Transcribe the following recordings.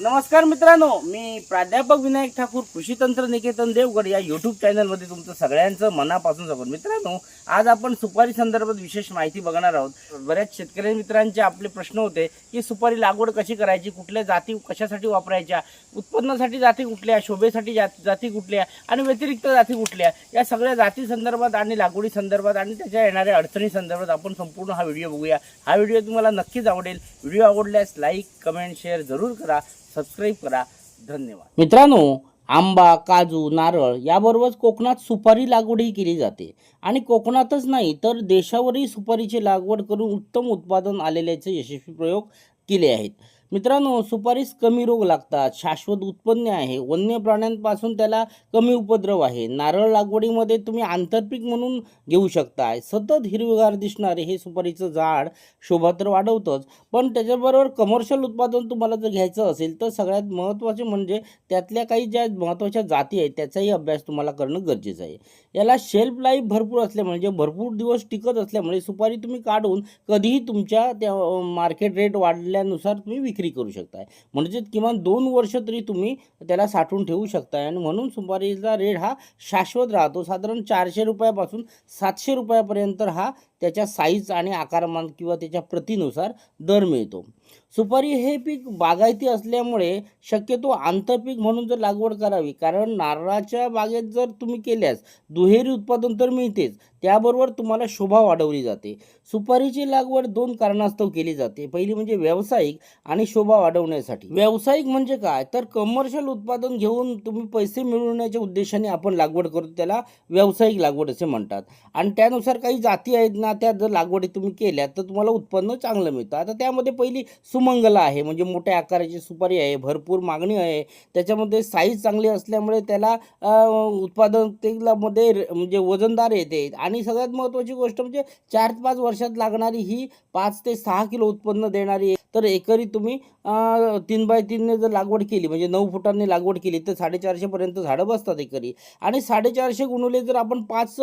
नमस्कार मित्रांनो मी प्राध्यापक विनायक ठाकूर कृषी तंत्र निकेतन देवगड या युट्यूब चॅनलमध्ये तुमचं सगळ्यांचं मनापासून स्वागत. मित्रांनो आज आपण सुपारी संदर्भात विशेष माहिती बघणार आहोत. बऱ्याच शेतकरी मित्रांचे आपले प्रश्न होते की सुपारी लागवड कशी करायची कुठल्या जाती कशासाठी वापरायच्या उत्पन्नासाठी जाती कुठल्या शोभेसाठी जात जाती कुठल्या आणि व्यतिरिक्त जाती कुठल्या या सगळ्या जाती संदर्भात आणि लागवडी संदर्भात आणि त्याच्या येणाऱ्या अडचणी संदर्भात आपण संपूर्ण हा व्हिडिओ बघूया. हा व्हिडिओ तुम्हाला नक्कीच आवडेल. व्हिडिओ आवडल्यास लाईक कमेंट शेअर जरूर करा. सबस्क्राईब करा. धन्यवाद. मित्रांनो आंबा काजू नारळ याबरोबरच कोकणात सुपारी लागवडही केली जाते. आणि कोकणातच नाही तर देशावरही सुपारीची लागवड करून उत्तम उत्पादन आलेल्याचे यशस्वी प्रयोग केले आहेत. मित्रांनो सुपारीस कमी रोग लागतात. शाश्वत उत्पन्न आहे. वन्य प्राण्यांपासून त्याला कमी उपद्रव आहे. नारळ लागवडीमध्ये तुम्ही आंतरपीक म्हणून घेऊ शकताय. सतत हिरवीगार दिसणारे हे सुपारीचं झाड शोभा तर वाढवतंच पण त्याच्याबरोबर कमर्शियल उत्पादन तुम्हाला जर घ्यायचं असेल तर सगळ्यात महत्त्वाचे म्हणजे त्यातल्या काही ज्या महत्त्वाच्या जाती आहेत त्याचाही अभ्यास तुम्हाला करणं गरजेचं आहे. याला शेल्फ लाईफ भरपूर असल्यामुळे म्हणजे भरपूर दिवस टिकत असल्यामुळे सुपारी तुम्ही काढून कधीही तुमच्या त्या मार्केट रेट वाढल्यानुसार तुम्ही विक्री करू शकताय. म्हणजे किमान दोन वर्ष तरी तुम्ही त्याला साठवून ठेवू शकताय. आणि म्हणून सुपारीचा रेट हा शाश्वत राहतो. साधारण चारशे रुपयापासून सातशे रुपयापर्यंत हा त्याच्या साईज आणि आकारमान किंवा त्याच्या प्रतीनुसार दर मिळतो. सुपारी हे पीक बागायती असल्यामुळे शक्यतो आंतरपीक म्हणून जर लागवड करावी. कारण नारळाच्या बागेत जर तुम्ही केल्यास दुहेरी उत्पादन तर मिळतेच. त्याबरोबर तुम्हाला शोभा वाढवली जाते. सुपारीची लागवड दोन कारणास्तव केली जाते. पहिली म्हणजे व्यावसायिक आणि शोभा वाढवण्यासाठी. व्यावसायिक म्हणजे काय? तर कमर्शियल उत्पादन घेऊन तुम्ही पैसे मिळवण्याच्या उद्देशाने आपण लागवड करतो. त्याला व्यावसायिक लागवड असे म्हणतात. आणि त्यानुसार काही जाती आहेत ना त्या जर लागवडी तुम्ही केल्या तर तुम्हाला उत्पन्न चांगलं मिळतं. आता त्यामध्ये पहिली सुमंगला आहे म्हणजे मोठ्या आकाराची सुपारी आहे भरपूर मागणी आहे. त्याच्यामध्ये साईज चांगली असल्यामुळे त्याला उत्पादकतेमध्ये म्हणजे वजनदार येते. आणि सगळ्यात महत्त्वाची गोष्ट म्हणजे चार ते पाच वर्षात लागणारी ही पाच ते सहा किलो उत्पन्न देणारी तर एकरी तुम्ही तीन बाय तीनने जर लागवड केली म्हणजे नऊ फुटांनी लागवड केली तर साडेचारशेपर्यंत झाडं बसतात एकरी. आणि साडेचारशे गुणुले जर आपण पाच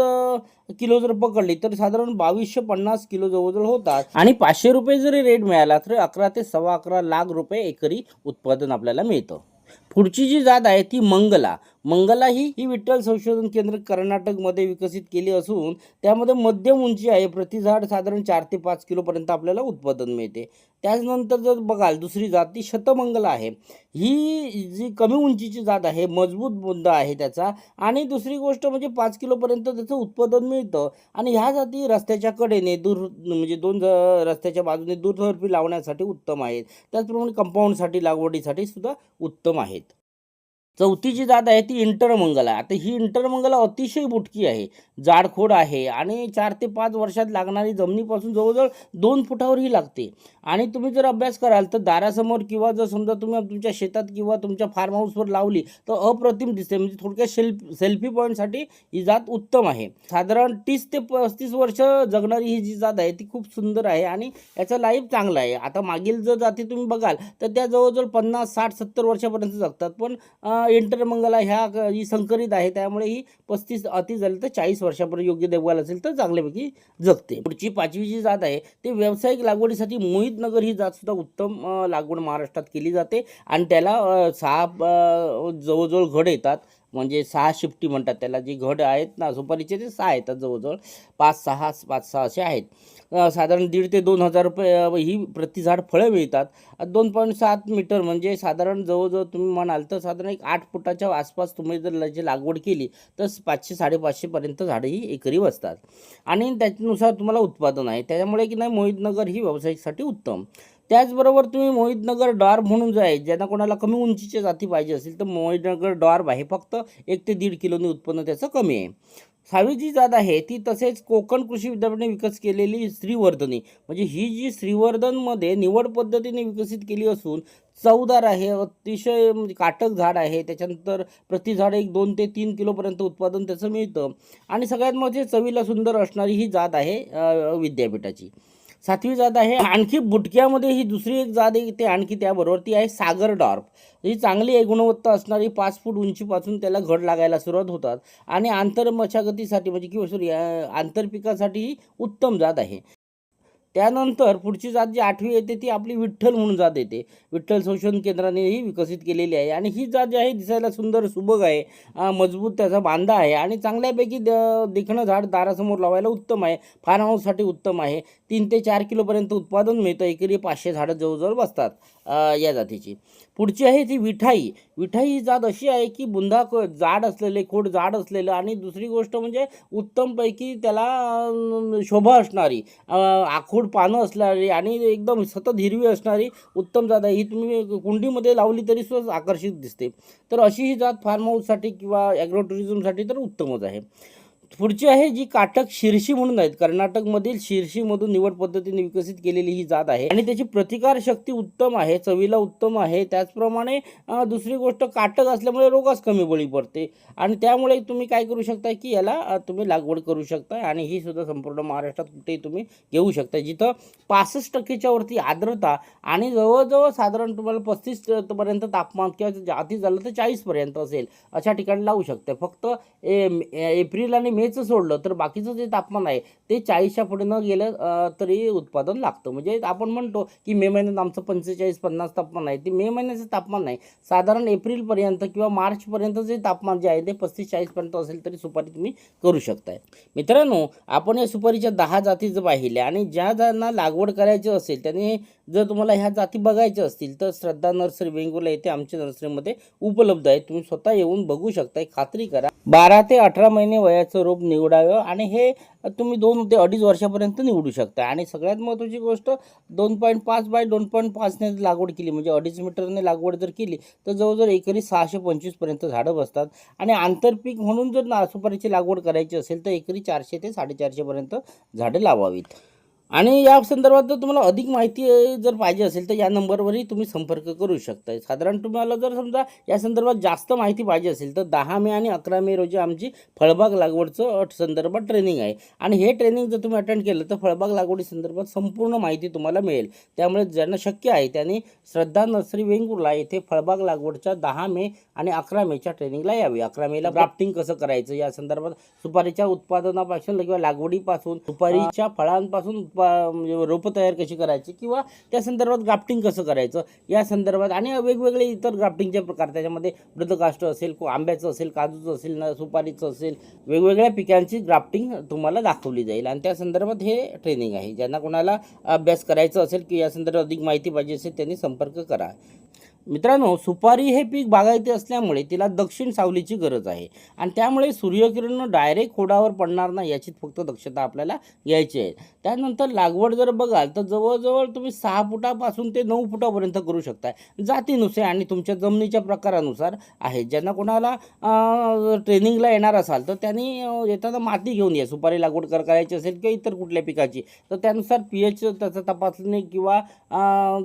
किलो जर पकडली तर साधारण बावीसशे पन्नास किलो जवळजवळ होतात. आणि पाचशे रुपये जरी रेट मिळाला तर अकरा ते सव्वा अकरा लाख रुपये एकरी उत्पादन आपल्याला मिळतं. पुढची जी जात आहे ती मंगला. मंगला ही ही विठ्ठल संशोधन केंद्र कर्नाटकमध्ये विकसित केली असून त्यामध्ये मध्यम उंची आहे. प्रति झाड साधारण चार ते पाच किलोपर्यंत आपल्याला उत्पादन मिळते. त्याचनंतर जर बघाल दुसरी जात ती शतमंगल आहे. ही जी कमी उंचीची जात आहे मजबूत बुंद आहे त्याचा. आणि दुसरी गोष्ट म्हणजे पाच किलोपर्यंत त्याचं उत्पादन मिळतं. आणि ह्या जाती रस्त्याच्या कडेने दूर म्हणजे दोन रस्त्याच्या बाजूने दूरझडपी लावण्यासाठी उत्तम आहेत. त्याचप्रमाणे कंपाऊंडसाठी लागवडीसाठी सुद्धा उत्तम आहेत. चौथी जी जात आहे ती इंटरमंगला आता ही इंटरमंगला अतिशय बुटकी आहे. जाडखोड आहे आणि चार ते पाच वर्षात लागणारी जमिनीपासून जवळजवळ दोन फुटावरही लागते. आणि तुम्ही जर अभ्यास कराल तर दारासमोर किंवा जर समजा तुम्ही तुमच्या शेतात किंवा तुमच्या फार्म हाऊसवर लावली तर अप्रतिम दिसते. म्हणजे थोडक्यात सेल्फ सेल्फी पॉईंटसाठी ही जात उत्तम आहे. साधारण तीस ते पस्तीस वर्ष जगणारी ही जी जात आहे ती खूप सुंदर आहे आणि याचा लाईफ चांगला आहे. आता मागील जर जाती तुम्ही बघाल तर त्या जवळजवळ पन्नास साठ सत्तर वर्षापर्यंत जगतात. पण इंटरमंगला ह्या ही संकरित आहे. त्यामुळे ही पस्तीस अति झाली तर चाळीस वर्षापर्यंत योग्य देखभाल असेल तर चांगल्यापैकी जगते. पुढची पाचवी जी जात आहे ते व्यावसायिक लागवडीसाठी मोहितनगर ही जात सुद्धा उत्तम लागवड महाराष्ट्रात केली जाते. आणि त्याला सहा जवळजवळ घड येतात. म्हणजे सहा शिफ्टी म्हणतात त्याला जी घड आहेत ना सुपारीचे ते सहा येतात जवळजवळ पाच सहा पाच सहा असे आहेत. साधारण दीड ते दोन हजार रुपये ही प्रतिझाड फळं मिळतात. दोन पॉईंट सात मीटर म्हणजे साधारण जवळजवळ तुम्ही म्हणाल तर साधारण एक आठ फुटाच्या आसपास तुम्ही जर याची लागवड केली तर पाचशे साडेपाचशेपर्यंत झाडं ही एकरी बसतात. आणि त्याच्यानुसार तुम्हाला उत्पादन आहे. त्याच्यामुळे की नाही मोहितनगर ही व्यावसायिकसाठी उत्तम. त्याचबरोबर तुम्ही मोहितनगर डॉर्ब म्हणून जो आहे ज्यांना कोणाला कमी उंचीच्या जाती पाहिजे असेल तर मोहितनगर डॉर्ब आहे. फक्त एक ते दीड किलोने उत्पन्न त्याचं कमी आहे. सहावी जी जात आहे ती तसेच कोकण कृषी विद्यापीठाने विकसित केलेली श्रीवर्धनी. म्हणजे ही जी श्रीवर्धनमध्ये निवड पद्धतीने विकसित केली असून चवदार आहे अतिशय म्हणजे काटक झाड आहे. त्याच्यानंतर प्रति झाड एक दोन ते तीन किलोपर्यंत उत्पादन त्याचं मिळतं. आणि सगळ्यात म्हणजे चवीला सुंदर असणारी ही जात आहे विद्यापीठाची. सातवी जात आहे. आणखी बुटक्यामध्ये ही दुसरी एक जात आहे ते आणखी त्याबरोबर ती आहे सागर डॉर्फ. ही चांगली आहे गुणवत्ता असणारी पाच फूट उंचीपासून त्याला घड लागायला सुरुवात होतात. आणि आंतर मशागतीसाठी म्हणजे किंवा सॉरी आंतरपिकासाठी ही उत्तम जात आहे. त्यानंतर पुढची जात जी आठवी येते ती आपली विठ्ठल म्हणून जात येते. विठ्ठल संशोधन केंद्रानेही विकसित केलेली आहे. आणि ही जात जी आहे दिसायला सुंदर सुबक आहे मजबूत त्याचा बांधा आहे. आणि चांगल्यापैकी द दिखणं झाड दारासमोर लावायला उत्तम आहे. फार्म हाऊससाठी उत्तम आहे. तीन ते चार किलोपर्यंत उत्पादन मिळतं. एकरी पाचशे झाडं जवळजवळ बसतात या जातीची. पुढची आहे ती विठाई विठाई ही जात अशी आहे की बुंदा क- जाड असलेले खोड जाड असलेलं आणि दुसरी गोष्ट म्हणजे उत्तमपैकी त्याला शोभा असणारी आखूड पानं असणारी आणि एकदम सतत हिरवी असणारी उत्तम जात आहे. ही तुम्ही कुंडीमध्ये लावली तरी सुद्धा आकर्षित दिसते. तर अशी ही जात फार्म हाऊससाठी किंवा ॲग्रो टुरिझमसाठी तर उत्तमच आहे. पुढची आहे जी काटक शिरशी म्हणून आहेत. कर्नाटकमधील शिरशीमधून निवड पद्धतीने विकसित केलेली ही जात आहे. आणि त्याची प्रतिकार शक्ती उत्तम आहे चवीला उत्तम आहे. त्याचप्रमाणे दुसरी गोष्ट काटक असल्यामुळे रोगास कमी बळी पडते. आणि त्यामुळे तुम्ही काय करू शकता की याला तुम्ही लागवड करू शकता आणि ही सुद्धा संपूर्ण महाराष्ट्रात कुठेही तुम्ही घेऊ शकता जिथं पासष्ट टक्केच्या वरती आर्द्रता आणि जवळजवळ साधारण तुम्हाला पस्तीस पर्यंत तापमान किंवा जाती झालं तर चाळीसपर्यंत असेल. अशा ठिकाणी लावू शकते फक्त ए एप्रिल आणि मे मेचं सोडलं तर बाकीचं जे तापमान आहे ते चाळीसच्या पुढे न गेलं तरी उत्पादन लागतं. म्हणजे आपण म्हणतो की मे महिन्यात आमचं पंचेचाळीस पन्नास तापमान आहे. ते मे महिन्याचं तापमान नाही. साधारण एप्रिलपर्यंत किंवा मार्चपर्यंत जे तापमान जे आहे ते पस्तीस चाळीसपर्यंत असेल तरी सुपारी तुम्ही करू शकताय. मित्रांनो आपण या सुपारीच्या दहा जाती जर पाहिल्या आणि ज्या ज्यांना लागवड करायची असेल त्याने जर तुम्हाला ह्या जाती बघायच्या असतील तर श्रद्धा नर्सरी वेंगुर्ला येथे आमच्या नर्सरीमध्ये उपलब्ध आहे. तुम्ही स्वतः येऊन बघू शकताय. खात्री करा. बारा ते अठरा महिने वयाचं रोप निवडावं आणि हे तुम्ही दोन ते अडीच वर्षापर्यंत निवडू शकता. आणि सगळ्यात महत्त्वाची गोष्ट दोन पॉईंट पाच बाय दोन पॉईंट पाचने लागवड केली म्हणजे अडीच मीटरने लागवड जर केली तर जवळजवळ एकरी सहाशे पंचवीसपर्यंत झाडं बसतात. आणि आंतरपीक म्हणून जर नासुपारीची लागवड करायची असेल तर एकरी चारशे ते साडेचारशेपर्यंत झाडं लावावीत. आणि या संदर्भात जर तुम्हाला अधिक माहिती जर पाहिजे असेल तर या नंबरवरही तुम्ही संपर्क करू शकता साधारण तुम्हाला जर समजा या संदर्भात जास्त माहिती पाहिजे असेल तर दहा मे आणि अकरा मे रोजी आमची फळबाग लागवडचं अट संदर्भात ट्रेनिंग आहे. आणि हे ट्रेनिंग जर तुम्ही अटेंड केलं तर फळबाग लागवडी संदर्भात संपूर्ण माहिती तुम्हाला मिळेल. त्यामुळे ज्यांना शक्य आहे त्यांनी श्रद्धा नर्सरी वेंगुर्ला येथे फळबाग लागवडच्या दहा मे आणि अकरा मेच्या ट्रेनिंगला यावी. अकरा मेला ग्राफ्टिंग कसं करायचं? या संदर्भात सुपारीच्या उत्पादनापासून किंवा लागवडीपासून सुपारीच्या फळांपासून उत्पा म्हणजे रोपं तयार कशी करायची किंवा त्या संदर्भात ग्राफ्टिंग कसं करायचं? या संदर्भात आणि वेगवेगळे इतर ग्राफ्टिंगचे प्रकार त्याच्यामध्ये मृदकाष्ट असेल को आंब्याचं असेल काजूचं असेल न सुपारीचं असेल वेगवेगळ्या पिकांची ग्राफ्टिंग तुम्हाला दाखवली जाईल. आणि त्या संदर्भात हे ट्रेनिंग आहे ज्यांना कोणाला अभ्यास करायचा असेल की या संदर्भात अधिक माहिती पाहिजे असेल त्यांनी संपर्क करा. मित्रांनो सुपारी हे पीक बागायती असल्यामुळे तिला दक्षिण सावलीची गरज आहे. आणि त्यामुळे सूर्यकिरण डायरेक्ट खोडावर पडणार नाही याची फक्त दक्षता आपल्याला घ्यायची आहे. त्यानंतर लागवड जर बघाल तर जवळजवळ तुम्ही सहा फुटापासून ते नऊ फुटापर्यंत करू शकताय. जातीनुसार आणि तुमच्या जमिनीच्या प्रकारानुसार आहे. ज्यांना कोणाला ट्रेनिंगला येणार असाल तर त्यांनी येताना माती घेऊन या. सुपारी लागवड कर करायची असेल किंवा इतर कुठल्या पिकाची तर त्यानुसार पी एच त्याचा तपासणी किंवा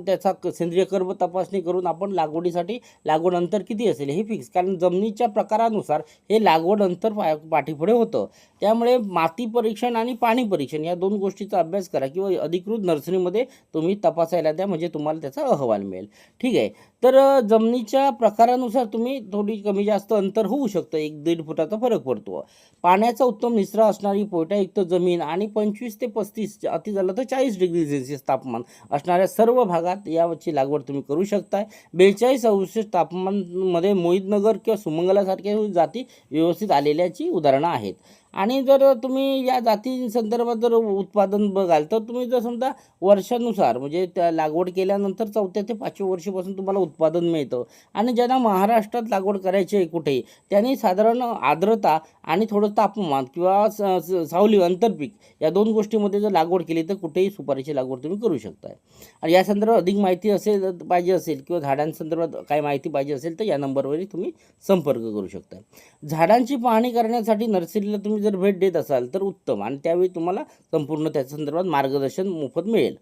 त्याचा सेंद्रिय कर्ब तपासणी करून आपण लागवडीसाठी लागवड अंतर किती असेल हे फिक्स कारण जमिनीच्या प्रकारानुसार हे लागवड अंतर पा पाठीपुढे होतं. त्यामुळे माती परीक्षण आणि पाणी परीक्षण या दोन गोष्टीचा अभ्यास करा किंवा अधिकृत नर्सरीमध्ये तुम्ही तपासायला द्या म्हणजे तुम्हाला त्याचा अहवाल मिळेल. ठीक आहे. तर जमिनीच्या प्रकारानुसार तुम्ही थोडी कमी जास्त अंतर होऊ शकतं. एक दीड फुटाचा फरक पडतो. पाण्याचा उत्तम निचरा असणारी पोयटायुक्त जमीन आणि पंचवीस ते पस्तीस अति झालं तर चाळीस डिग्री सेल्सिअस तापमान असणाऱ्या सर्व भागात याची लागवड तुम्ही करू शकताय. बेचाळीस अवशेष तापमानमध्ये मोहितनगर किंवा सुमंगलासारख्या जाती व्यवस्थित आलेल्याची उदाहरणं आहेत. आणि जर तुम्ही या जाती संदर्भात जर उत्पादन बघाल तर तुम्ही जर समजा वर्षानुसार म्हणजे त्या लागवड केल्यानंतर चौथ्या ते पाचव्या वर्षीपासून तुम्हाला उत्पादन मिळतं. आणि ज्यांना महाराष्ट्रात लागवड करायची आहे कुठेही त्यांनी साधारण आर्द्रता आणि थोडं तापमान किंवा स- सावली आंतरपीक या दोन गोष्टीमध्ये जर लागवड केली तर कुठेही सुपारीची लागवड तुम्ही करू शकता आणि या संदर्भात अधिक माहिती असेल पाहिजे असेल किंवा झाडांसंदर्भात काय माहिती पाहिजे असेल तर या नंबरवरही तुम्ही संपर्क करू शकता झाडांची पाहणी करण्यासाठी नर्सरीला तुम्ही जर भेट देत असाल तर उत्तम. आणि त्यावेळी तुम्हाला संपूर्ण त्याच्या संदर्भात मार्गदर्शन मोफत मिळेल.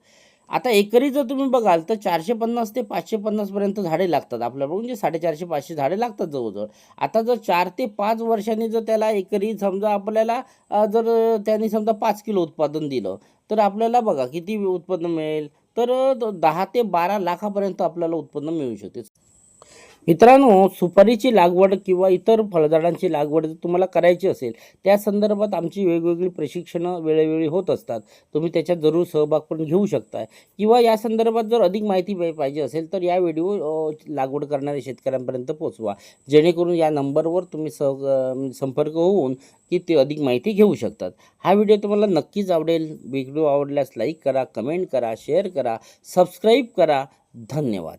आता एकरी जर तुम्ही बघाल तर चारशे पन्नास ते पाचशे पन्नासपर्यंत झाडे लागतात आपल्याला. म्हणजे साडेचारशे पाचशे झाडे लागतात जवळजवळ. आता जर चार ते पाच वर्षांनी जर त्याला एकरी समजा आपल्याला जर त्यांनी समजा पाच किलो उत्पादन दिलं तर आपल्याला बघा किती उत्पन्न मिळेल? तर दहा ते बारा लाखापर्यंत आपल्याला उत्पन्न मिळू शकते. मित्रांनो सुपारीची लागवड किंवा इतर फळझाडांची लागवड जर तुम्हाला करायची असेल त्या संदर्भात आमची वेगवेगळी प्रशिक्षणं वेळोवेळी होत असतात. तुम्ही त्याच्यात जरूर सहभाग पण घेऊ शकताय. किंवा या संदर्भात जर अधिक माहिती पाहिजे असेल तर या व्हिडिओ लागवड करणाऱ्या शेतकऱ्यांपर्यंत पोचवा. जेणेकरून या नंबरवर तुम्ही सह संपर्क होऊन की ते अधिक माहिती घेऊ शकतात. हा व्हिडिओ तुम्हाला नक्कीच आवडेल. व्हिडिओ आवडल्यास लाईक करा कमेंट करा शेअर करा सबस्क्राईब करा. धन्यवाद.